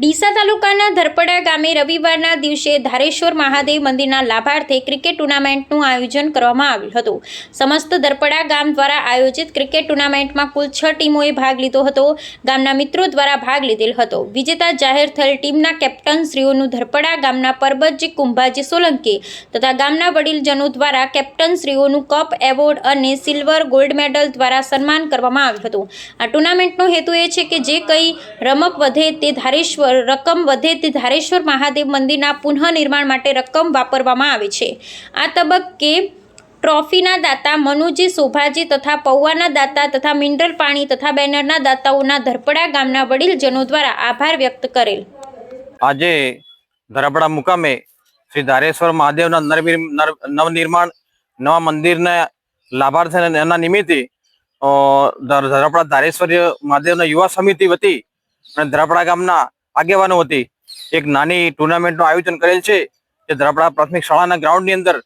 ડીસા તાલુકાના ધરપડા ગામે રવિવારના દિવસે ધારેશ્વર મહાદેવ મંદિરના લાભાર્થે ક્રિકેટ ટુર્નામેન્ટનું આયોજન કરવામાં આવ્યું હતું. સમસ્ત ધરપડા ગામ દ્વારા આયોજિત ક્રિકેટ ટુર્નામેન્ટમાં કુલ છ ટીમોએ ભાગ લીધો હતો. ગામના મિત્રો દ્વારા ભાગ લીધેલ હતો. વિજેતા જાહેર થયેલ ટીમના કેપ્ટન શ્રીઓનું ધરપડા ગામના પરબતજી કુંભાજી સોલંકી તથા ગામના વડીલજનો દ્વારા કેપ્ટન શ્રીઓનું કપ એવોર્ડ અને સિલ્વર ગોલ્ડ મેડલ દ્વારા સન્માન કરવામાં આવ્યું હતું. આ ટુર્નામેન્ટનો હેતુ એ છે કે જે કંઈ રમત વધે તે ધારેશ્વર રકમ વધે તે ધારેશ્વર મહાદેવ મંદિરના પુનઃનિર્માણ માટે રકમ વાપરવામાં આવે છે. આ તબક્કે ટ્રોફીના દાતા મનુજી શોભાજી તથા પૌવાના દાતા તથા મિનરલ પાણી તથા બેનરના દાતાઓના ધરપડા ગામના વડીલજનો દ્વારા આભાર વ્યક્ત કરેલ. આજે ધરપડા મુકામે શ્રી ધારેશ્વર મહાદેવના નવનિર્માણ, નવા મંદિરના લાભાર્થી એના નિમિત્તે ધરપડા ધારેશ્વર મહાદેવના યુવા સમિતિ વતી અને ધરાપડા ગામના આગેવાનો વતી એક નાની ટુર્નામેન્ટનું આયોજન કરેલ છે જે ધરાપડા પ્રાથમિક શાળાના ગ્રાઉન્ડની અંદર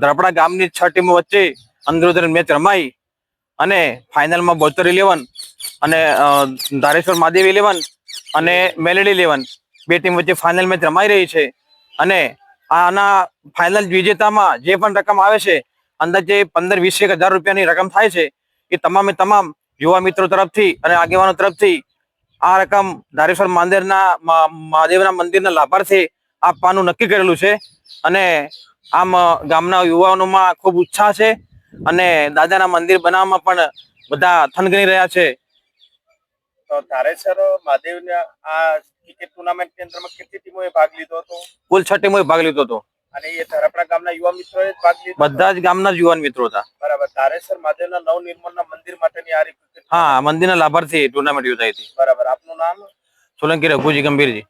ધરાપડા ગામની છ ટીમો વચ્ચે અંદરોદર મેચ રમાઈ અને ફાઇનલમાં બોતર ઇલેવન અને ધારેશ્વર મહાદેવ ઇલેવન અને મેલેડી ઇલેવન બે ટીમ વચ્ચે ફાઇનલ મેચ રમાઈ રહી છે અને આના ફાઇનલ વિજેતામાં જે પણ રકમ આવે છે, અંદાજે પંદર વીસ એક હજાર રૂપિયાની રકમ થાય છે એ તમામે તમામ યુવા મિત્રો તરફથી અને આગેવાનો તરફથી આ રકમ ધારેશ્વર મંદિરના મહાદેવના મંદિરના લાભાર્થી આપવાનું નક્કી કરેલું છે. અને આમ ગામના યુવાનોમાં ખૂબ ઉત્સાહ છે અને દાદાના મંદિર બનાવવામાં પણ બધા થનગની રહ્યા છે. તો ધારેશ્વર મહાદેવના આ ક્રિકેટ ટુર્નામેન્ટ અંદરમાં કેટલી ટીમોએ ભાગ લીધો હતો? કુલ છ ટીમોએ ભાગ લીધો હતો. અને એ ધરાપડા ગામના યુવા મિત્રોએ ભાગ લીધો બધા જ ગામના યુવાન મિત્રો હતા. બરાબર. ધારેશ્વર મહાદેવના નવનિર્માણના મંદિર માટેની આ cricket હા મંદિરના લાભાર્થી ટુર્નામેન્ટ યોજાઈ હતી. બરાબર. આપનું નામ? સોલંકી રઘુજી ગંભીરજી.